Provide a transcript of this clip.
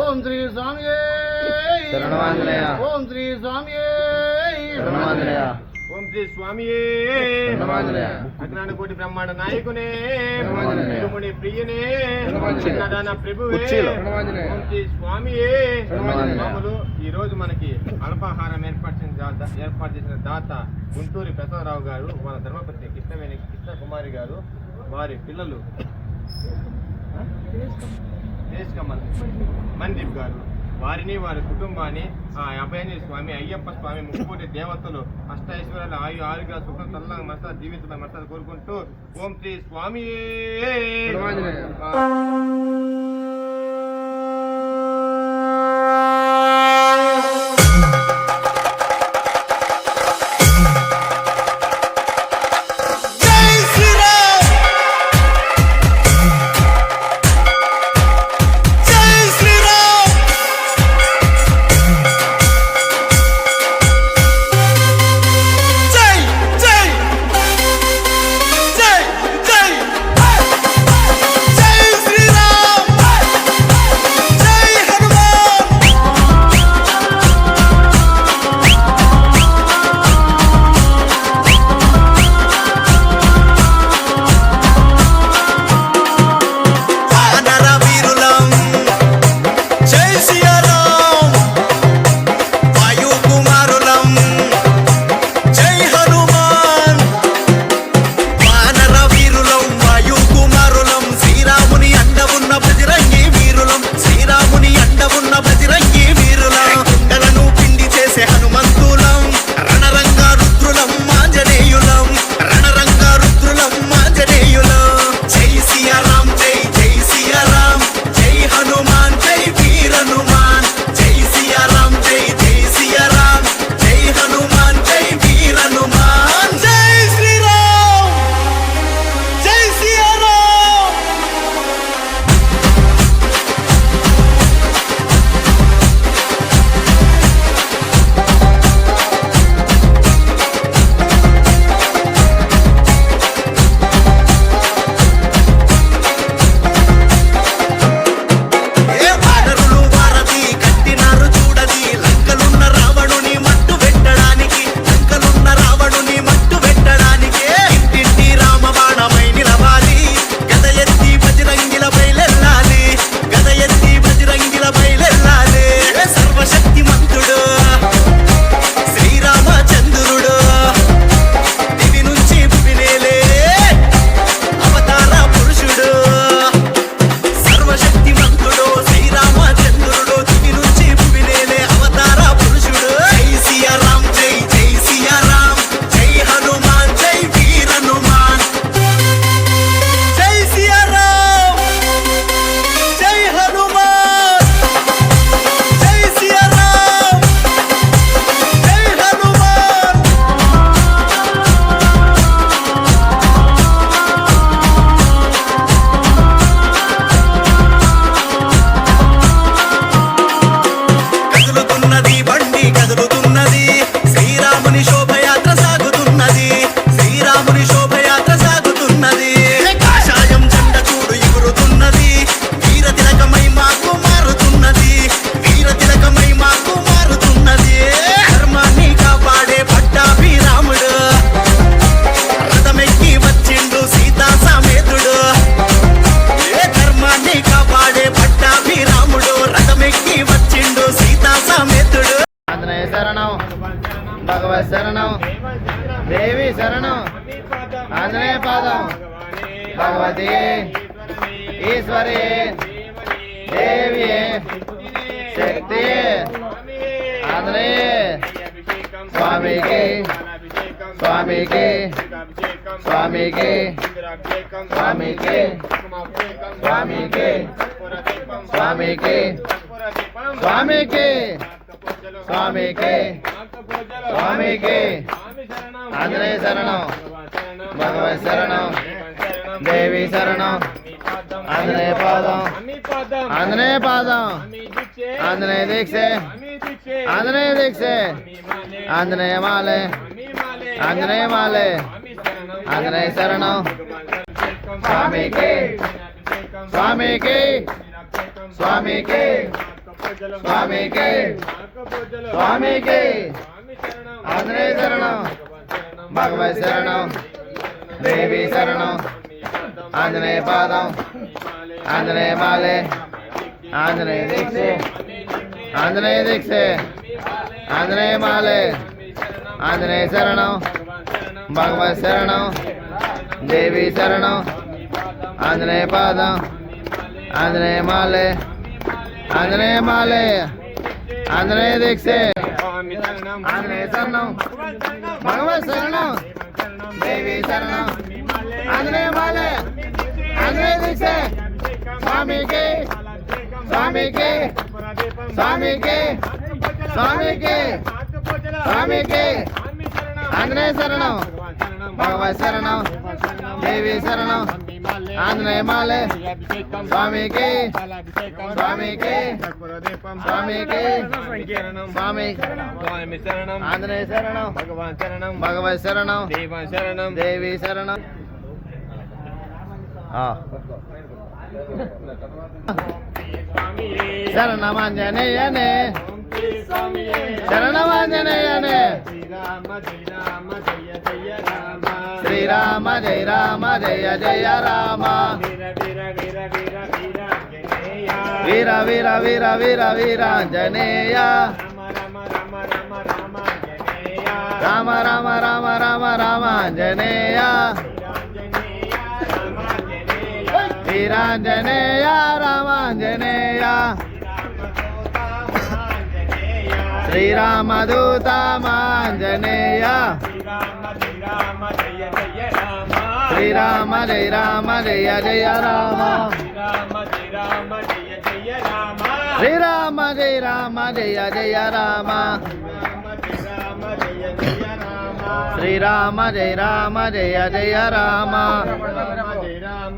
ఓం శ్రీ స్వామి ఓం శ్రీ స్వామి ఓం శ్రీ స్వామి అజ్ఞాన కోటి బ్రహ్మాండ నాయకునే. తిరుమణి ప్రియునే. చిన్నదాన ప్రభువే. ఓం శ్రీ స్వామి. స్వాములు ఈ రోజు మనకి అల్పాహారం ఏర్పాటు ఏర్పాటు చేసిన దాత గుంటూరి ప్రసాదరావు గారు వాళ్ళ ధర్మపత్ని కృష్ణవేణి కృష్ణ కుమారి గారు వారి పిల్లలు. దేశ్ కమల్ మందీప్ గారు వారిని వారి కుటుంబాన్ని ఆ అభయాంజలి స్వామి అయ్యప్ప స్వామి ముక్కోటి దేవతలు అష్టైశ్వర్యాలు ఆయు ఆరుగా సుఖం చల్లంగా మసా జీవితంలో మసా కోరుకుంటూ ఓం శ్రీ స్వామి భగవతి ఈశ్వరి దేవి శక్తి ఆంజనేయ స్వామికి స్వామికి స్వామికి స్వామికి స్వామికి స్వామికి స్వామికి స్వామికి స్వామికి ఆంజనేయ శరణం భగవత్ శరణం దేవి శరణం. ఆంజనేయ పాదం. ఆంజనేయ పాదం. ఆంజనేయ దీక్షే. ఆంజనేయ దీక్షే. ఆంజనేయ మాలే. ఆంజనేయ మాలే. ఆంజనేయ శరణం. స్వామికి. స్వామికి. స్వామికి. స్వామికి. స్వామికి. స్వామి ఆంజనేయ శరణం. భగవత్ శరణం. దేవి శరణం. ఆంజనేయ పాదం. ఆంజనేయ మాలే ఆంజనేయ దీక్ష. ఆంజనేయ దీక్ష. ఆంజనేయ మాలే ఆంజనేయ శరణం. భగవత్ శరణం. దేవి శరణం. ఆంజనేయ పాదం. ఆంజనేయ మాలే. ఆంజనేయ మాలే. ఆంజనేయ దీక్ష. ఆంజనేయ శరణం. భగవత్ శరణం. దేవి శరణం. ఆంజనేయ మాలే ఆంజనేయ దీక్షే స్వామికి స్వామికి స్వామికి స్వామికి స్వామికి ఆంజనేయ శరణం భగవత్ శరణం దేవి శరణం ఆంజనేయ మాలే స్వామికి స్వామికి స్వామికి స్వామి స్వామి శరణం ఆంజనేయ శరణం భగవాన్ శరణం భగవత్ శరణం దేవ శరణం దేవి శరణం ఆ. శరణమంజనయనే శరణమంజనయనే శ్రీరామ జయ రామ జయ జయ రామ వీర వీర వీర వీర వీరాంజనేయ రామ రామ రామ రామ రామాంజనేయ శ్రీరాంజనేయ రామాంజనేయ. శ్రీరామదూత మాంజనేయ. శ్రీరామ జయ రామ జయ జయ రామ. శ్రీరామ జయ రామ జయ జయ రామ. శ్రీరామ జయ రామ జయ జయ రామ.